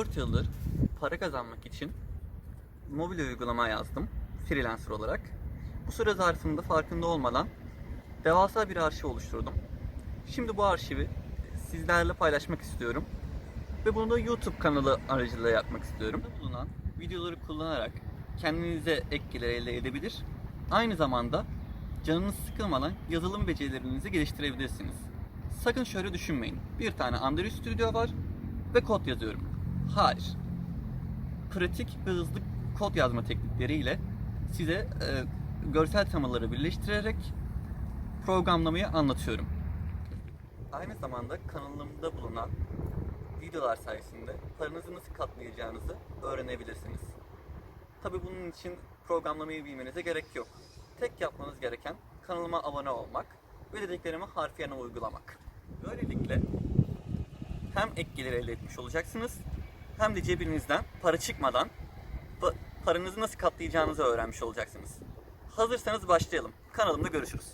4 yıldır para kazanmak için mobil uygulama yazdım freelancer olarak. Bu süre zarfında farkında olmadan devasa bir arşiv oluşturdum. Şimdi bu arşivi sizlerle paylaşmak istiyorum. Ve bunu da YouTube kanalı aracılığıyla yapmak istiyorum. Bulunan videoları kullanarak kendinize ek gelir elde edebilir. Aynı zamanda canınız sıkılmadan yazılım becerilerinizi geliştirebilirsiniz. Sakın şöyle düşünmeyin. Bir tane Android Studio var ve kod yazıyorum. Hayır. Pratik ve hızlı kod yazma teknikleriyle size e, görsel temaları birleştirerek programlamayı anlatıyorum. Aynı zamanda kanalımda bulunan videolar sayesinde paranızı nasıl katlayacağınızı öğrenebilirsiniz. Tabi bunun için programlamayı bilmenize gerek yok. Tek yapmanız gereken kanalıma abone olmak ve dediklerimi harfiyen uygulamak. Böylelikle hem ek gelir elde etmiş olacaksınız hem de cebinizden para çıkmadan pa- paranızı nasıl katlayacağınızı öğrenmiş olacaksınız. Hazırsanız başlayalım. Kanalımda görüşürüz.